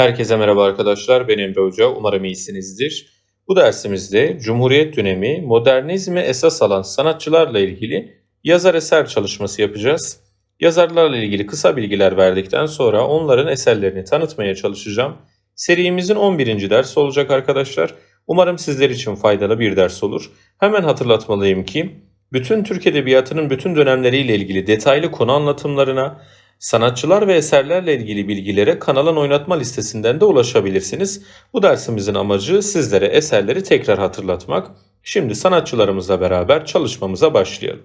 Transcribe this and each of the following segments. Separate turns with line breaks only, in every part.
Herkese merhaba arkadaşlar. Ben Emre Hoca. Umarım iyisinizdir. Bu dersimizde Cumhuriyet dönemi modernizme esas alan sanatçılarla ilgili yazar eser çalışması yapacağız. Yazarlarla ilgili kısa bilgiler verdikten sonra onların eserlerini tanıtmaya çalışacağım. Serimizin 11. dersi olacak arkadaşlar. Umarım sizler için faydalı bir ders olur. Hemen hatırlatmalıyım ki bütün Türk Edebiyatı'nın bütün dönemleriyle ilgili detaylı konu anlatımlarına, sanatçılar ve eserlerle ilgili bilgilere kanalın oynatma listesinden de ulaşabilirsiniz. Bu dersimizin amacı sizlere eserleri tekrar hatırlatmak. Şimdi sanatçılarımızla beraber çalışmamıza başlayalım.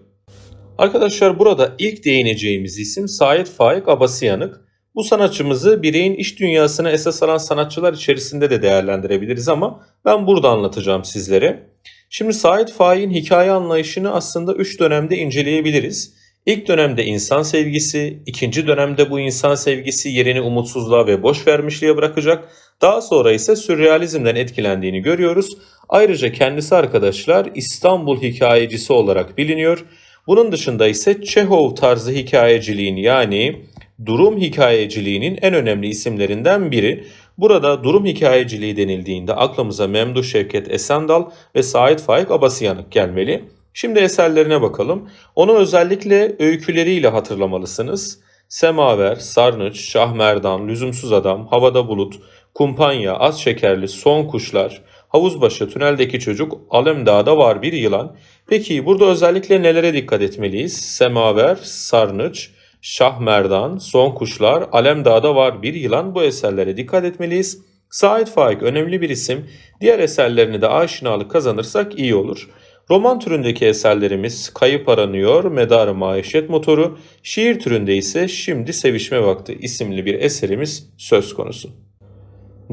Arkadaşlar burada ilk değineceğimiz isim Sait Faik Abasıyanık. Bu sanatçımızı bireyin iş dünyasına esas alan sanatçılar içerisinde de değerlendirebiliriz ama ben burada anlatacağım sizlere. Şimdi Sait Faik'in hikaye anlayışını aslında 3 dönemde inceleyebiliriz. İlk dönemde insan sevgisi, ikinci dönemde bu insan sevgisi yerini umutsuzluğa ve boş vermişliğe bırakacak. Daha sonra ise sürrealizmden etkilendiğini görüyoruz. Ayrıca kendisi arkadaşlar İstanbul hikayecisi olarak biliniyor. Bunun dışında ise Çehov tarzı hikayeciliğin yani durum hikayeciliğinin en önemli isimlerinden biri. Burada durum hikayeciliği denildiğinde aklımıza Memduh Şevket Esendal ve Sait Faik Abasıyanık gelmeli. Şimdi eserlerine bakalım. Onu özellikle öyküleriyle hatırlamalısınız. Semaver, Sarnıç, Şahmerdan, Lüzumsuz Adam, Havada Bulut, Kumpanya, Az Şekerli, Son Kuşlar, Havuzbaşı, Tüneldeki Çocuk, Alemdağ'da var bir yılan. Peki burada özellikle nelere dikkat etmeliyiz? Semaver, Sarnıç, Şahmerdan, Son Kuşlar, Alemdağ'da var bir yılan bu eserlere dikkat etmeliyiz. Sait Faik önemli bir isim. Diğer eserlerini de aşinalık kazanırsak iyi olur. Roman türündeki eserlerimiz Kayıp Aranıyor, Medarı Maişet Motoru, şiir türünde ise Şimdi Sevişme Vakti isimli bir eserimiz söz konusu.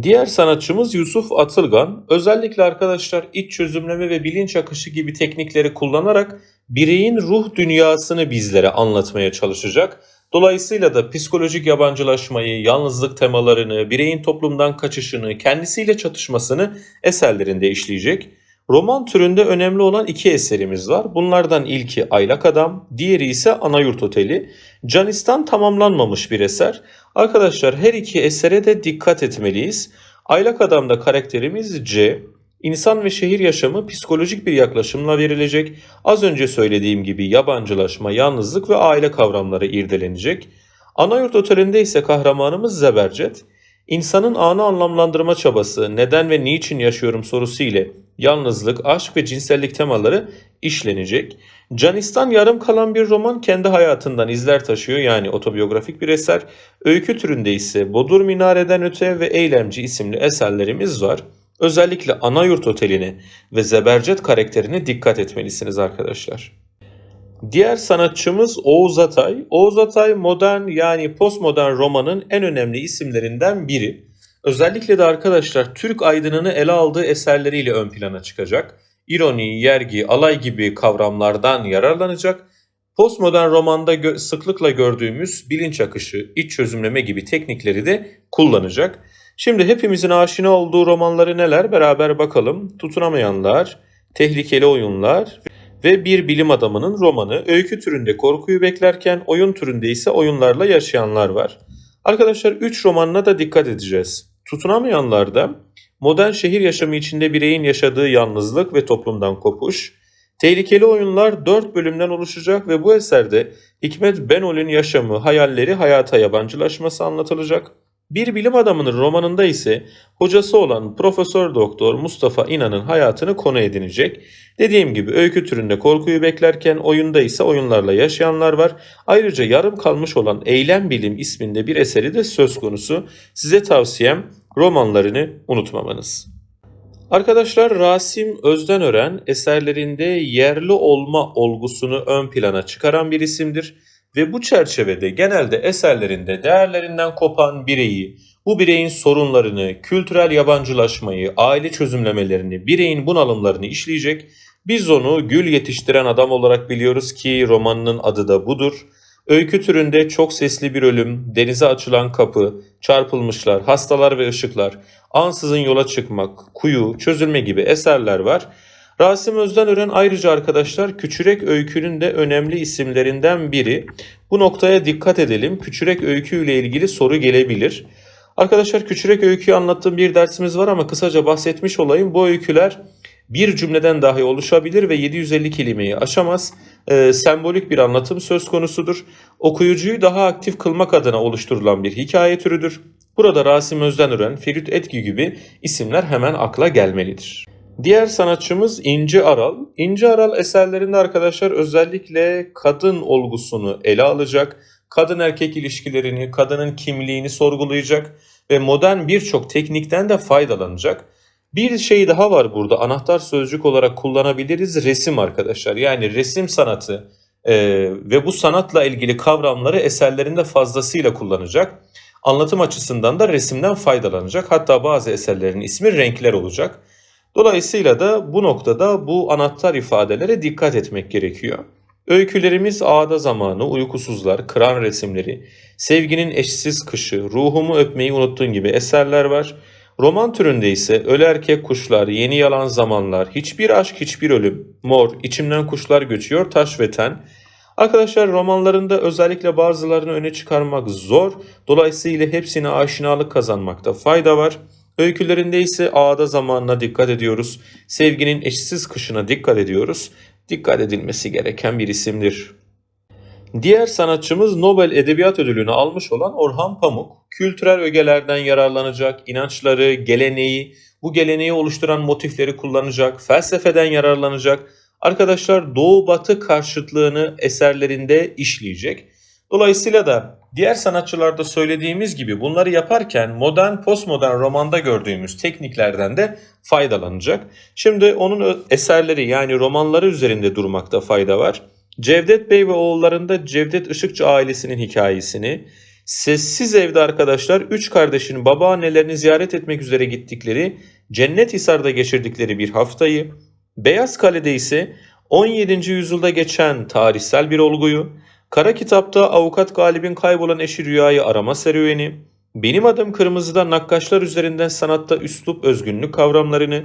Diğer sanatçımız Yusuf Atılgan. Özellikle arkadaşlar iç çözümleme ve bilinç akışı gibi teknikleri kullanarak bireyin ruh dünyasını bizlere anlatmaya çalışacak. Dolayısıyla da psikolojik yabancılaşmayı, yalnızlık temalarını, bireyin toplumdan kaçışını, kendisiyle çatışmasını eserlerinde işleyecek. Roman türünde önemli olan iki eserimiz var. Bunlardan ilki Aylak Adam, diğeri ise Anayurt Oteli. Canistan tamamlanmamış bir eser. Arkadaşlar her iki esere de dikkat etmeliyiz. Aylak Adam'da karakterimiz C. İnsan ve şehir yaşamı psikolojik bir yaklaşımla verilecek. Az önce söylediğim gibi yabancılaşma, yalnızlık ve aile kavramları irdelenecek. Anayurt Oteli'nde ise kahramanımız Zebercet. İnsanın anı anlamlandırma çabası, neden ve niçin yaşıyorum sorusu ile yalnızlık, aşk ve cinsellik temaları işlenecek. Canistan yarım kalan bir roman kendi hayatından izler taşıyor yani otobiyografik bir eser. Öykü türünde ise Bodur Minare'den Öte ve Eylemci isimli eserlerimiz var. Özellikle Anayurt Oteli'ne ve Zebercet karakterine dikkat etmelisiniz arkadaşlar. Diğer sanatçımız Oğuz Atay. Oğuz Atay modern yani postmodern romanın en önemli isimlerinden biri. Özellikle de arkadaşlar Türk aydınını ele aldığı eserleriyle ön plana çıkacak. İroni, yergi, alay gibi kavramlardan yararlanacak. Postmodern romanda gö- sıklıkla gördüğümüz bilinç akışı, iç çözümleme gibi teknikleri de kullanacak. Şimdi hepimizin aşina olduğu romanları neler beraber bakalım. Tutunamayanlar, Tehlikeli Oyunlar ve Bir Bilim Adamının romanı. Öykü türünde korkuyu beklerken oyun türünde ise oyunlarla yaşayanlar var. Arkadaşlar 3 romanına da dikkat edeceğiz. Tutunamayanlarda modern şehir yaşamı içinde bireyin yaşadığı yalnızlık ve toplumdan kopuş. Tehlikeli oyunlar 4 bölümden oluşacak ve bu eserde Hikmet Benol'ün yaşamı, hayalleri, hayata yabancılaşması anlatılacak. Bir bilim adamının romanında ise hocası olan Profesör Doktor Mustafa İnan'ın hayatını konu edinecek. Dediğim gibi öykü türünde korkuyu beklerken oyunda ise oyunlarla yaşayanlar var. Ayrıca yarım kalmış olan Eylem Bilim isminde bir eseri de söz konusu. Size tavsiyem romanlarını unutmamanız. Arkadaşlar Rasim Özdenören eserlerinde yerli olma olgusunu ön plana çıkaran bir isimdir ve bu çerçevede genelde eserlerinde değerlerinden kopan bireyi, bu bireyin sorunlarını, kültürel yabancılaşmayı, aile çözümlemelerini, bireyin bunalımlarını işleyecek. Biz onu gül yetiştiren adam olarak biliyoruz ki romanının adı da budur. Öykü türünde çok sesli bir ölüm, denize açılan kapı, çarpılmışlar, hastalar ve ışıklar, ansızın yola çıkmak, kuyu, çözülme gibi eserler var. Rasim Özdenören ayrıca arkadaşlar Küçürek Öykü'nün de önemli isimlerinden biri. Bu noktaya dikkat edelim. Küçürek Öykü ile ilgili soru gelebilir. Arkadaşlar küçürek öyküyü anlattığım bir dersimiz var ama kısaca bahsetmiş olayım. Bu öyküler bir cümleden dahi oluşabilir ve 750 kelimeyi aşamaz. Ee, sembolik bir anlatım söz konusudur. Okuyucuyu daha aktif kılmak adına oluşturulan bir hikaye türüdür. Burada Rasim Özdenören, Ferit Etki gibi isimler hemen akla gelmelidir. Diğer sanatçımız İnci Aral. İnci Aral eserlerinde arkadaşlar özellikle kadın olgusunu ele alacak, kadın erkek ilişkilerini, kadının kimliğini sorgulayacak ve modern birçok teknikten de faydalanacak. Bir şey daha var burada anahtar sözcük olarak kullanabiliriz resim arkadaşlar. Yani resim sanatı e, ve bu sanatla ilgili kavramları eserlerinde fazlasıyla kullanacak. Anlatım açısından da resimden faydalanacak. Hatta bazı eserlerin ismi renkler olacak. Dolayısıyla da bu noktada bu anahtar ifadelere dikkat etmek gerekiyor. Öykülerimiz ağda zamanı, uykusuzlar, kıran resimleri, sevginin eşsiz kışı, ruhumu öpmeyi unuttun gibi eserler var. Roman türünde ise Ölü Erkek Kuşlar, Yeni Yalan Zamanlar, Hiçbir Aşk Hiçbir Ölüm, Mor, İçimden Kuşlar Göçüyor, Taş ve Ten. Arkadaşlar romanlarında özellikle bazılarını öne çıkarmak zor. Dolayısıyla hepsine aşinalık kazanmakta fayda var. Öykülerinde ise ağda zamanına dikkat ediyoruz. Sevginin eşsiz kışına dikkat ediyoruz. Dikkat edilmesi gereken bir isimdir. Diğer sanatçımız Nobel Edebiyat Ödülünü almış olan Orhan Pamuk. Kültürel ögelerden yararlanacak, inançları, geleneği, bu geleneği oluşturan motifleri kullanacak, felsefeden yararlanacak. Arkadaşlar Doğu Batı karşıtlığını eserlerinde işleyecek. Dolayısıyla da diğer sanatçılarda söylediğimiz gibi bunları yaparken modern, postmodern romanda gördüğümüz tekniklerden de faydalanacak. Şimdi onun eserleri yani romanları üzerinde durmakta fayda var. Cevdet Bey ve oğullarında Cevdet Işıkçı ailesinin hikayesini, Sessiz Evde arkadaşlar üç kardeşin babaannelerini ziyaret etmek üzere gittikleri Cennet Hisar'da geçirdikleri bir haftayı, Beyaz Kale'de ise 17. yüzyılda geçen tarihsel bir olguyu, Kara Kitap'ta avukat Galip'in kaybolan eşi Rüya'yı arama serüveni, Benim Adım Kırmızı'da nakkaşlar üzerinden sanatta üslup özgünlük kavramlarını,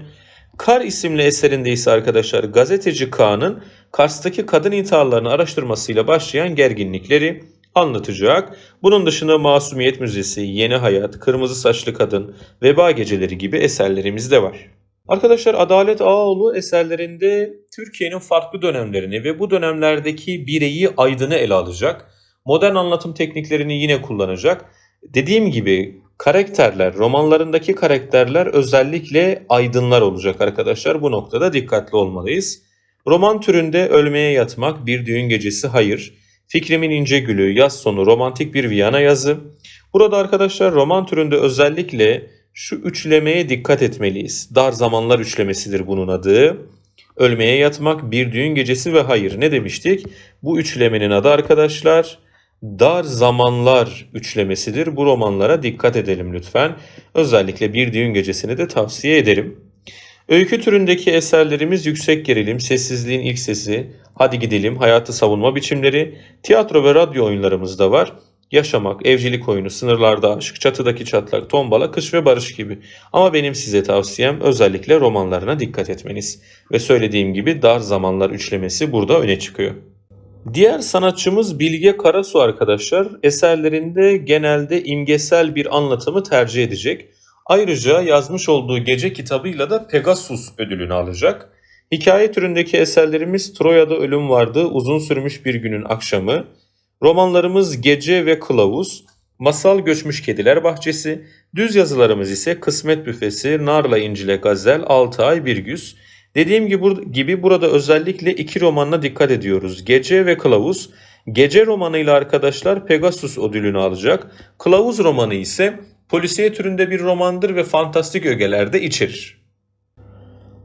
Kar isimli eserinde ise arkadaşlar gazeteci Kaan'ın Kars'taki kadın intiharlarını araştırmasıyla başlayan gerginlikleri anlatacak. Bunun dışında Masumiyet Müzesi, Yeni Hayat, Kırmızı Saçlı Kadın, Veba Geceleri gibi eserlerimiz de var. Arkadaşlar Adalet Ağaoğlu eserlerinde Türkiye'nin farklı dönemlerini ve bu dönemlerdeki bireyi aydını ele alacak. Modern anlatım tekniklerini yine kullanacak. Dediğim gibi karakterler, romanlarındaki karakterler özellikle aydınlar olacak arkadaşlar. Bu noktada dikkatli olmalıyız. Roman türünde ölmeye yatmak, bir düğün gecesi hayır, Fikrimin ince gülü, yaz sonu, romantik bir Viyana yazı. Burada arkadaşlar roman türünde özellikle şu üçlemeye dikkat etmeliyiz. Dar zamanlar üçlemesidir bunun adı. Ölmeye yatmak, bir düğün gecesi ve hayır. Ne demiştik? Bu üçlemenin adı arkadaşlar dar zamanlar üçlemesidir. Bu romanlara dikkat edelim lütfen. Özellikle bir düğün gecesini de tavsiye ederim. Öykü türündeki eserlerimiz yüksek gerilim, sessizliğin ilk sesi, hadi gidelim, hayatı savunma biçimleri, tiyatro ve radyo oyunlarımız da var. Yaşamak, evcilik oyunu, sınırlarda aşk, çatıdaki çatlak, tombala, kış ve barış gibi. Ama benim size tavsiyem özellikle romanlarına dikkat etmeniz. Ve söylediğim gibi dar zamanlar üçlemesi burada öne çıkıyor. Diğer sanatçımız Bilge Karasu arkadaşlar eserlerinde genelde imgesel bir anlatımı tercih edecek. Ayrıca yazmış olduğu gece kitabıyla da Pegasus ödülünü alacak. Hikaye türündeki eserlerimiz Troya'da Ölüm Vardı, Uzun Sürmüş Bir Günün Akşamı, romanlarımız Gece ve Kılavuz, Masal Göçmüş Kediler Bahçesi, düz yazılarımız ise Kısmet Büfesi, Narla İncil'e Gazel, Altı Ay Bir Güz. Dediğim gibi burada özellikle iki romanına dikkat ediyoruz. Gece ve Kılavuz. Gece romanıyla arkadaşlar Pegasus ödülünü alacak. Kılavuz romanı ise polisiye türünde bir romandır ve fantastik ögelerde içerir.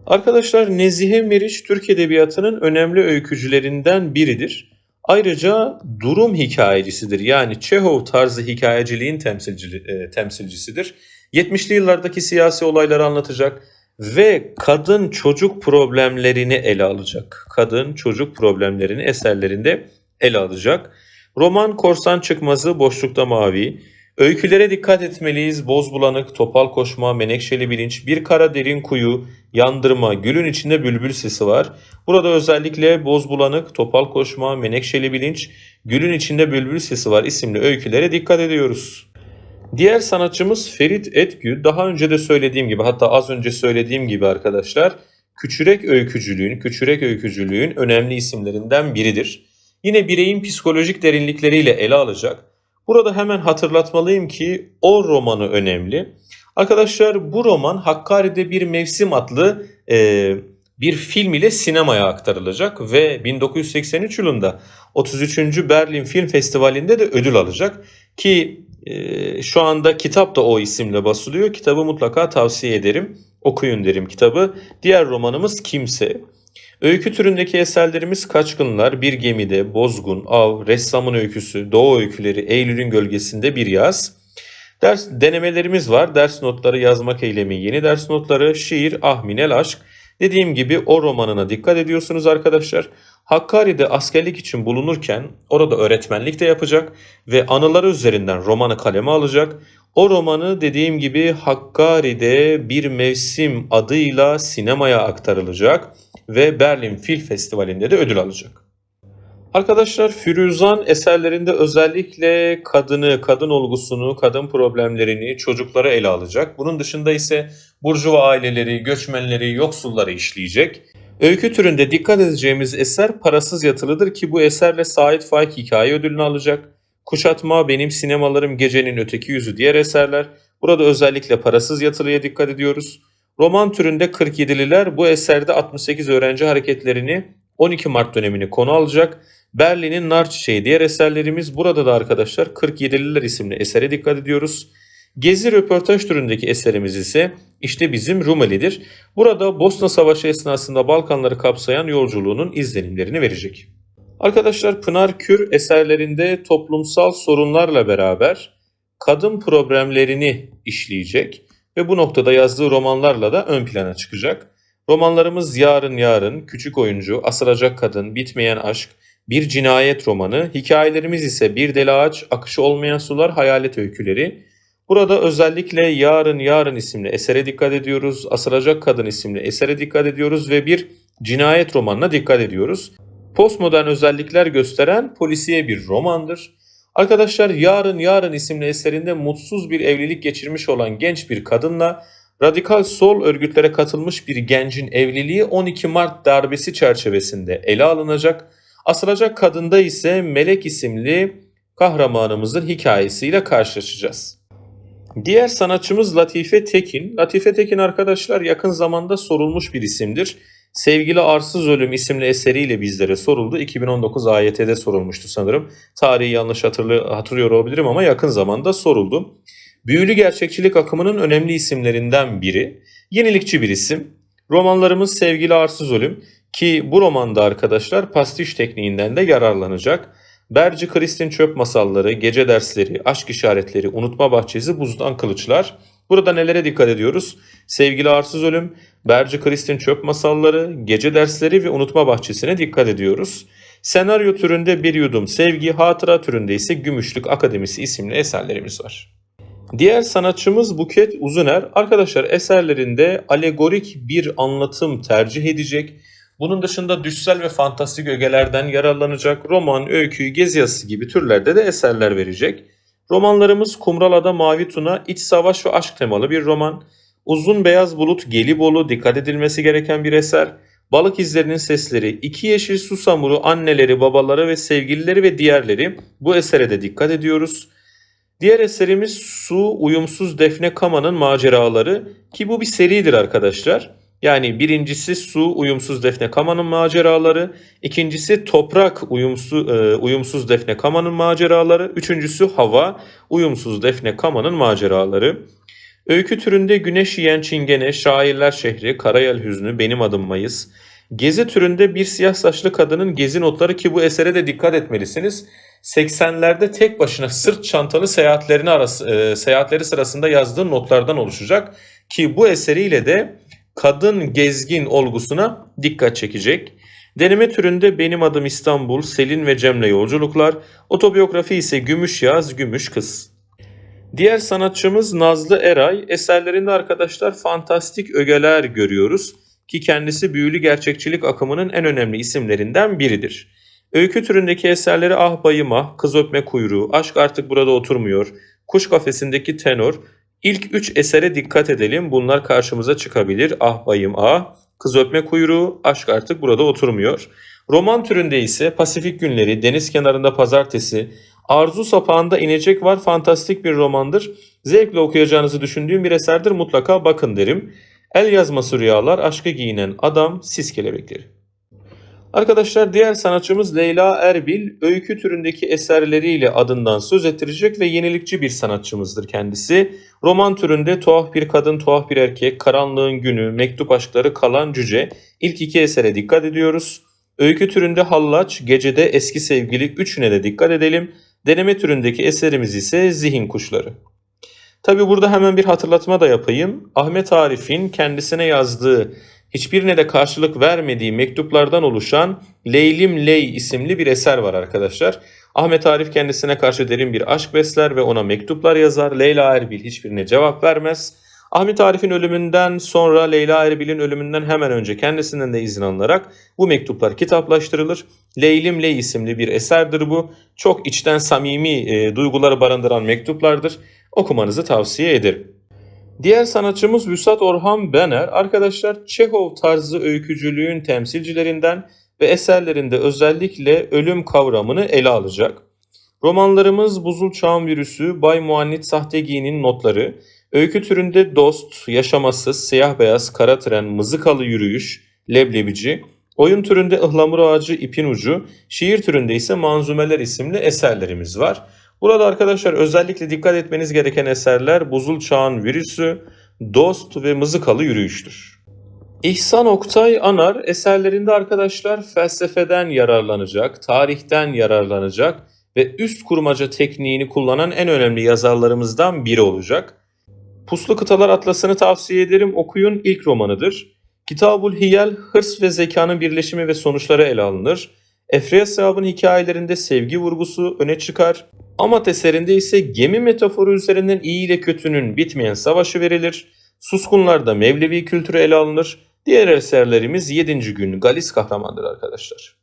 Arkadaşlar Nezihe Meriç Türk Edebiyatı'nın önemli öykücülerinden biridir. Ayrıca durum hikayecisidir. Yani Çehov tarzı hikayeciliğin temsilci, e, temsilcisidir. 70'li yıllardaki siyasi olayları anlatacak ve kadın çocuk problemlerini ele alacak. Kadın çocuk problemlerini eserlerinde ele alacak. Roman Korsan Çıkmazı Boşlukta Mavi, Öykülere dikkat etmeliyiz. Boz bulanık, topal koşma, menekşeli bilinç, bir kara derin kuyu, yandırma, gülün içinde bülbül sesi var. Burada özellikle boz bulanık, topal koşma, menekşeli bilinç, gülün içinde bülbül sesi var isimli öykülere dikkat ediyoruz. Diğer sanatçımız Ferit Etgü. Daha önce de söylediğim gibi hatta az önce söylediğim gibi arkadaşlar küçürek öykücülüğün, küçürek öykücülüğün önemli isimlerinden biridir. Yine bireyin psikolojik derinlikleriyle ele alacak. Burada hemen hatırlatmalıyım ki o romanı önemli. Arkadaşlar bu roman Hakkari'de bir mevsim adlı e, bir film ile sinemaya aktarılacak ve 1983 yılında 33. Berlin Film Festivali'nde de ödül alacak ki e, şu anda kitap da o isimle basılıyor. Kitabı mutlaka tavsiye ederim. Okuyun derim kitabı. Diğer romanımız Kimse. Öykü türündeki eserlerimiz Kaçkınlar, Bir Gemide, Bozgun, Av, Ressamın Öyküsü, Doğu Öyküleri, Eylül'ün Gölgesinde Bir Yaz. Ders denemelerimiz var. Ders notları yazmak eylemi, yeni ders notları, şiir, ahminel aşk. Dediğim gibi o romanına dikkat ediyorsunuz arkadaşlar. Hakkari'de askerlik için bulunurken orada öğretmenlik de yapacak ve anıları üzerinden romanı kaleme alacak. O romanı dediğim gibi Hakkari'de bir mevsim adıyla sinemaya aktarılacak ve Berlin Film Festivali'nde de ödül alacak. Arkadaşlar Firuzan eserlerinde özellikle kadını, kadın olgusunu, kadın problemlerini, çocukları ele alacak. Bunun dışında ise burjuva aileleri, göçmenleri, yoksulları işleyecek. Öykü türünde dikkat edeceğimiz eser Parasız Yatılıdır ki bu eserle Sait Faik hikaye ödülünü alacak. Kuşatma, Benim Sinemalarım, Gecenin Öteki Yüzü diğer eserler. Burada özellikle Parasız Yatılı'ya dikkat ediyoruz. Roman türünde 47'liler bu eserde 68 öğrenci hareketlerini 12 Mart dönemini konu alacak. Berlin'in Nar Çiçeği diğer eserlerimiz burada da arkadaşlar 47'liler isimli esere dikkat ediyoruz. Gezi röportaj türündeki eserimiz ise işte bizim Rumeli'dir. Burada Bosna Savaşı esnasında Balkanları kapsayan yolculuğunun izlenimlerini verecek. Arkadaşlar Pınar Kür eserlerinde toplumsal sorunlarla beraber kadın problemlerini işleyecek ve bu noktada yazdığı romanlarla da ön plana çıkacak. Romanlarımız Yarın Yarın, Küçük Oyuncu, Asılacak Kadın, Bitmeyen Aşk, Bir Cinayet romanı, hikayelerimiz ise Bir Deli Ağaç, Akışı Olmayan Sular, Hayalet Öyküleri. Burada özellikle Yarın Yarın isimli esere dikkat ediyoruz, Asılacak Kadın isimli esere dikkat ediyoruz ve bir cinayet romanına dikkat ediyoruz. Postmodern özellikler gösteren polisiye bir romandır. Arkadaşlar Yarın Yarın isimli eserinde mutsuz bir evlilik geçirmiş olan genç bir kadınla radikal sol örgütlere katılmış bir gencin evliliği 12 Mart darbesi çerçevesinde ele alınacak. Asılacak kadında ise Melek isimli kahramanımızın hikayesiyle karşılaşacağız. Diğer sanatçımız Latife Tekin. Latife Tekin arkadaşlar yakın zamanda sorulmuş bir isimdir. Sevgili Arsız Ölüm isimli eseriyle bizlere soruldu. 2019 AYT'de sorulmuştu sanırım. Tarihi yanlış hatırlı, hatırlıyor olabilirim ama yakın zamanda soruldu. Büyülü gerçekçilik akımının önemli isimlerinden biri. Yenilikçi bir isim. Romanlarımız Sevgili Arsız Ölüm ki bu romanda arkadaşlar pastiş tekniğinden de yararlanacak. Berci Kristin Çöp Masalları, Gece Dersleri, Aşk İşaretleri, Unutma Bahçesi, Buzdan Kılıçlar. Burada nelere dikkat ediyoruz? Sevgili Arsız Ölüm, Berci Kristin Çöp Masalları, Gece Dersleri ve Unutma Bahçesi'ne dikkat ediyoruz. Senaryo türünde Bir Yudum Sevgi, hatıra türünde ise Gümüşlük Akademisi isimli eserlerimiz var. Diğer sanatçımız Buket Uzuner. Arkadaşlar eserlerinde alegorik bir anlatım tercih edecek. Bunun dışında düşsel ve fantastik ögelerden yararlanacak roman, öykü, gezi yazısı gibi türlerde de eserler verecek. Romanlarımız Kumralada Mavi Tuna, iç savaş ve aşk temalı bir roman. Uzun Beyaz Bulut, Gelibolu, dikkat edilmesi gereken bir eser. Balık izlerinin sesleri, iki yeşil susamuru, anneleri, babaları ve sevgilileri ve diğerleri bu esere de dikkat ediyoruz. Diğer eserimiz Su Uyumsuz Defne Kama'nın maceraları ki bu bir seridir arkadaşlar. Yani birincisi Su Uyumsuz Defne Kama'nın maceraları, ikincisi Toprak Uyumsuz, e, Uyumsuz Defne Kama'nın maceraları, üçüncüsü Hava Uyumsuz Defne Kama'nın maceraları. Öykü türünde Güneş Yiyen Çingene, Şairler Şehri, Karayel Hüznü, Benim Adım Mayıs. Gezi türünde bir siyah saçlı kadının gezi notları ki bu esere de dikkat etmelisiniz. 80'lerde tek başına sırt çantalı seyahatlerini arası, e, seyahatleri sırasında yazdığı notlardan oluşacak ki bu eseriyle de kadın gezgin olgusuna dikkat çekecek. Deneme türünde Benim Adım İstanbul, Selin ve Cem'le yolculuklar, otobiyografi ise Gümüş Yaz, Gümüş Kız. Diğer sanatçımız Nazlı Eray. Eserlerinde arkadaşlar fantastik ögeler görüyoruz ki kendisi büyülü gerçekçilik akımının en önemli isimlerinden biridir. Öykü türündeki eserleri Ah Bayım Ah, Kız Öpme Kuyruğu, Aşk Artık Burada Oturmuyor, Kuş Kafesindeki Tenor. İlk üç esere dikkat edelim. Bunlar karşımıza çıkabilir. Ah bayım ah. Kız öpme kuyruğu. Aşk artık burada oturmuyor. Roman türünde ise Pasifik Günleri, Deniz Kenarında Pazartesi, Arzu Sapağında İnecek Var fantastik bir romandır. Zevkle okuyacağınızı düşündüğüm bir eserdir mutlaka bakın derim. El yazması rüyalar, aşkı giyinen adam, sis kelebekleri. Arkadaşlar diğer sanatçımız Leyla Erbil, öykü türündeki eserleriyle adından söz ettirecek ve yenilikçi bir sanatçımızdır kendisi. Roman türünde Tuhaf Bir Kadın, Tuhaf Bir Erkek, Karanlığın Günü, Mektup Aşkları, Kalan Cüce ilk iki esere dikkat ediyoruz. Öykü türünde Hallaç, Gecede Eski Sevgili üçüne de dikkat edelim. Deneme türündeki eserimiz ise Zihin Kuşları. Tabi burada hemen bir hatırlatma da yapayım. Ahmet Arif'in kendisine yazdığı, hiçbirine de karşılık vermediği mektuplardan oluşan Leylim Ley isimli bir eser var arkadaşlar. Ahmet Arif kendisine karşı derin bir aşk besler ve ona mektuplar yazar. Leyla Erbil hiçbirine cevap vermez. Ahmet Arif'in ölümünden sonra Leyla Erbil'in ölümünden hemen önce kendisinden de izin alınarak bu mektuplar kitaplaştırılır. Leylim Ley isimli bir eserdir bu. Çok içten samimi e, duyguları barındıran mektuplardır. Okumanızı tavsiye ederim. Diğer sanatçımız Vüsat Orhan Bener. Arkadaşlar Çehov tarzı öykücülüğün temsilcilerinden ve eserlerinde özellikle ölüm kavramını ele alacak. Romanlarımız Buzul Çağın Virüsü, Bay Muannit Sahtegi'nin notları, öykü türünde Dost, Yaşamasız, Siyah Beyaz, Kara Tren, Mızıkalı Yürüyüş, Leblebici, oyun türünde Ihlamur Ağacı, İpin Ucu, şiir türünde ise Manzumeler isimli eserlerimiz var. Burada arkadaşlar özellikle dikkat etmeniz gereken eserler Buzul Çağın Virüsü, Dost ve Mızıkalı Yürüyüştür. İhsan Oktay Anar eserlerinde arkadaşlar felsefeden yararlanacak, tarihten yararlanacak ve üst kurmaca tekniğini kullanan en önemli yazarlarımızdan biri olacak. Puslu Kıtalar Atlası'nı tavsiye ederim. Okuyun ilk romanıdır. Kitabul Hiyel, hırs ve zekanın birleşimi ve sonuçları ele alınır. Efriyasab'ın hikayelerinde sevgi vurgusu öne çıkar. Amat eserinde ise gemi metaforu üzerinden iyi ile kötünün bitmeyen savaşı verilir. Suskunlarda Mevlevi kültürü ele alınır. Diğer eserlerimiz 7. gün Galis kahramandır arkadaşlar.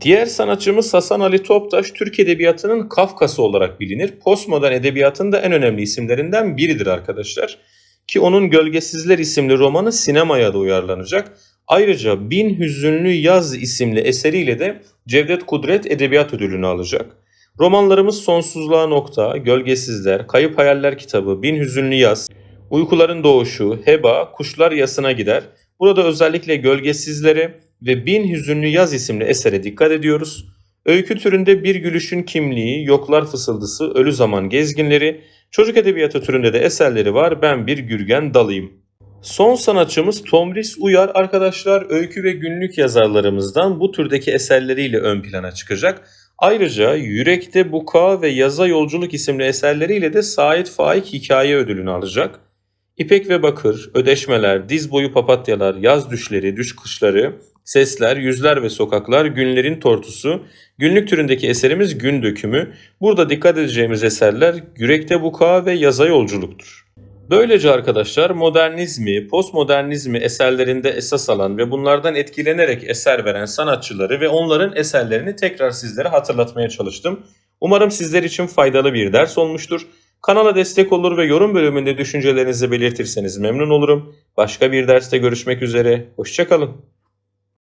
Diğer sanatçımız Hasan Ali Toptaş, Türk Edebiyatı'nın Kafkası olarak bilinir. Postmodern edebiyatın da en önemli isimlerinden biridir arkadaşlar. Ki onun Gölgesizler isimli romanı sinemaya da uyarlanacak. Ayrıca Bin Hüzünlü Yaz isimli eseriyle de Cevdet Kudret Edebiyat Ödülünü alacak. Romanlarımız Sonsuzluğa Nokta, Gölgesizler, Kayıp Hayaller kitabı, Bin Hüzünlü Yaz, Uykuların Doğuşu, Heba, Kuşlar Yasına Gider. Burada özellikle Gölgesizlere ve Bin Hüzünlü Yaz isimli esere dikkat ediyoruz. Öykü türünde Bir Gülüşün Kimliği, Yoklar Fısıldısı, Ölü Zaman Gezginleri, çocuk edebiyatı türünde de eserleri var. Ben bir Gürgen Dalıyım. Son sanatçımız Tomris Uyar arkadaşlar öykü ve günlük yazarlarımızdan bu türdeki eserleriyle ön plana çıkacak. Ayrıca Yürekte Buka ve Yaza Yolculuk isimli eserleriyle de Sait Faik Hikaye Ödülünü alacak. İpek ve Bakır, Ödeşmeler, Diz Boyu Papatyalar, Yaz Düşleri, Düş Kışları, Sesler, Yüzler ve Sokaklar, Günlerin Tortusu, günlük türündeki eserimiz Gün Dökümü. Burada dikkat edeceğimiz eserler Yürekte Buka ve Yaza Yolculuktur. Böylece arkadaşlar modernizmi, postmodernizmi eserlerinde esas alan ve bunlardan etkilenerek eser veren sanatçıları ve onların eserlerini tekrar sizlere hatırlatmaya çalıştım. Umarım sizler için faydalı bir ders olmuştur. Kanala destek olur ve yorum bölümünde düşüncelerinizi belirtirseniz memnun olurum. Başka bir derste görüşmek üzere. Hoşçakalın.